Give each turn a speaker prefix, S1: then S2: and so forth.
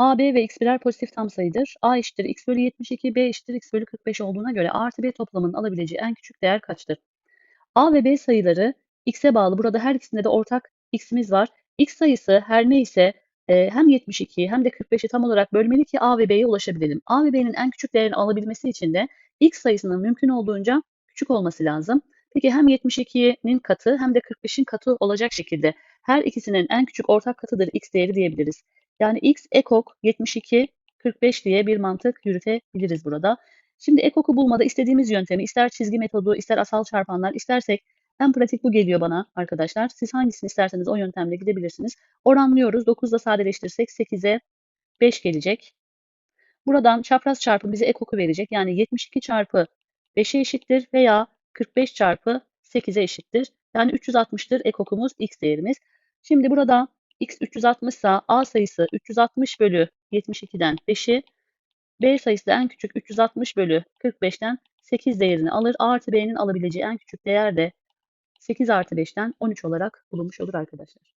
S1: A, B ve X birer pozitif tam sayıdır. A eşittir X bölü 72, B eşittir X bölü 45 olduğuna göre A artı B toplamının alabileceği en küçük değer kaçtır? A ve B sayıları X'e bağlı. Burada her ikisinde de ortak X'imiz var. X sayısı her neyse e, hem 72'yi hem de 45'i tam olarak bölmeli ki A ve B'ye ulaşabilelim. A ve B'nin en küçük değerini alabilmesi için de X sayısının mümkün olduğunca küçük olması lazım. Peki hem 72'nin katı hem de 45'in katı olacak şekilde her ikisinin en küçük ortak katıdır X değeri diyebiliriz. Yani X ekok 72 45 diye bir mantık yürütebiliriz burada. Şimdi ekoku bulmada istediğimiz yöntemi ister çizgi metodu, ister asal çarpanlar, istersek en pratik bu geliyor bana arkadaşlar. Siz hangisini isterseniz o yöntemle gidebilirsiniz. Oranlıyoruz. 9'da sadeleştirirsek 8'e 5 gelecek. Buradan çapraz çarpım bize ekoku verecek. Yani 72 çarpı 5'e eşittir veya 45 çarpı 8'e eşittir. Yani 360'tır ekokumuz x değerimiz. Şimdi burada x 360 ise a sayısı 360 bölü 72'den 5'i B sayısı da en küçük 360 bölü 45'ten 8 değerini alır. A artı B'nin alabileceği en küçük değer de 8 artı 5'ten 13 olarak bulunmuş olur arkadaşlar.